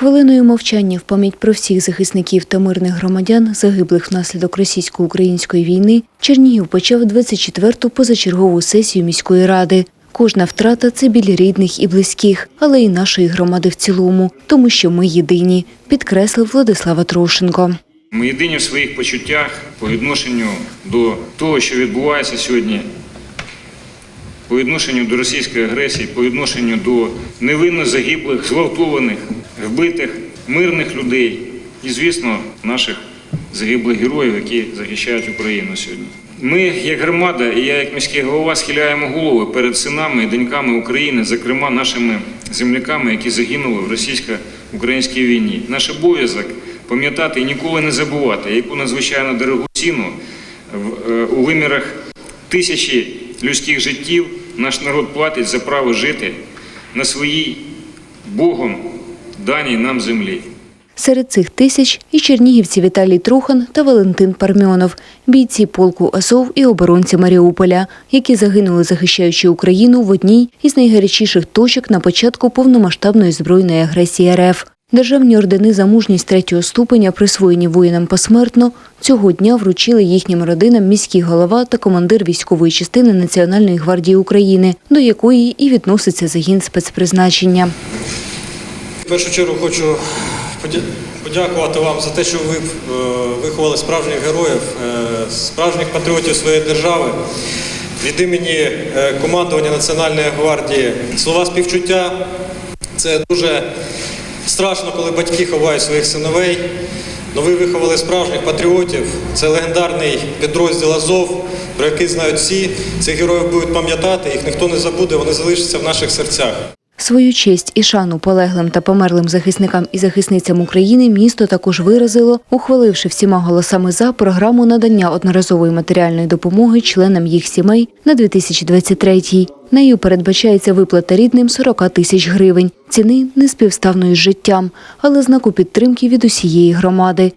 Хвилиною мовчання в пам'ять про всіх захисників та мирних громадян, загиблих внаслідок російсько-української війни, Чернігів почав 24-ту позачергову сесію міської ради. Кожна втрата це біль рідних і близьких, але й нашої громади в цілому, тому що ми єдині, підкреслив Владислава Трошенко. Ми єдині в своїх почуттях по відношенню до того, що відбувається сьогодні, по відношенню до російської агресії, по відношенню до невинно загиблих, зґвалтованих, вбитих, мирних людей і, звісно, наших загиблих героїв, які захищають Україну сьогодні. Ми, як громада, і я, як міський голова, схиляємо голови перед синами і доньками України, зокрема нашими земляками, які загинули в російсько-українській війні. Наш обов'язок пам'ятати і ніколи не забувати, яку надзвичайно дорогу ціну е, у вимірах тисячі людських життів наш народ платить за право жити на своїй Богом даній нам землі. Серед цих тисяч і чернігівці Віталій Трухан та Валентин Пармьонов, бійці полку Азов і оборонці Маріуполя, які загинули, захищаючи Україну в одній із найгарячіших точок на початку повномасштабної збройної агресії РФ. Державні ордени за мужність третього ступеня, присвоєні воїнам посмертно, цього дня вручили їхнім родинам міський голова та командир військової частини Національної гвардії України, до якої і відноситься загін спецпризначення. Першу чергу хочу подякувати вам за те, що ви е, виховали справжніх героїв, е, справжніх патріотів своєї держави. Від імені е, командування Національної гвардії слова співчуття. Це дуже страшно, коли батьки ховають своїх синовей. Но ви виховали справжніх патріотів. Це легендарний підрозділ Азов, про який знають всі. Цих героїв будуть пам'ятати, їх ніхто не забуде, вони залишаться в наших серцях. Свою честь і шану полеглим та померлим захисникам і захисницям України місто також виразило, ухваливши всіма голосами за програму надання одноразової матеріальної допомоги членам їх сімей на 2023-й. Нею передбачається виплата рідним 40 тисяч гривень. Ціни неспівставної з життям, але знаку підтримки від усієї громади.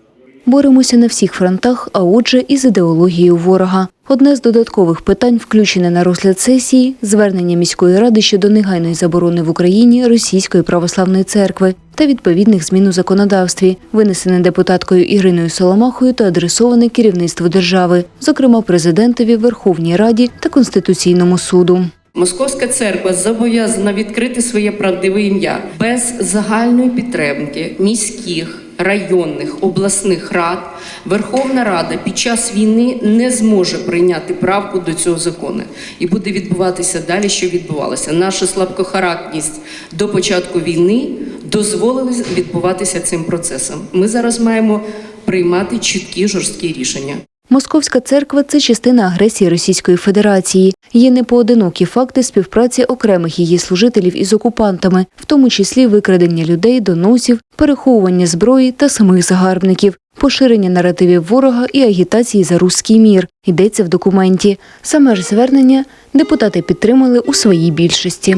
Боремося на всіх фронтах, а отже, і з ідеологією ворога. Одне з додаткових питань, включене на розгляд сесії, звернення міської ради щодо негайної заборони в Україні Російської православної церкви та відповідних змін у законодавстві, винесене депутаткою Іриною Соломахою та адресоване керівництву держави, зокрема президентові, Верховній Раді та Конституційному суду. Московська церква зобов'язана відкрити своє правдиве ім'я без загальної підтримки міських, районних, обласних рад. Верховна Рада під час війни не зможе прийняти правку до цього закону і буде відбуватися далі, що відбувалося. Наша слабкохарактність до початку війни дозволила відбуватися цим процесом. Ми зараз маємо приймати чіткі жорсткі рішення. Московська церква це частина агресії Російської Федерації. Є непоодинокі факти співпраці окремих її служителів із окупантами, в тому числі викрадення людей, доносів, переховування зброї та самих загарбників, поширення наративів ворога і агітації за руський мір. Йдеться в документі. Саме ж звернення депутати підтримали у своїй більшості.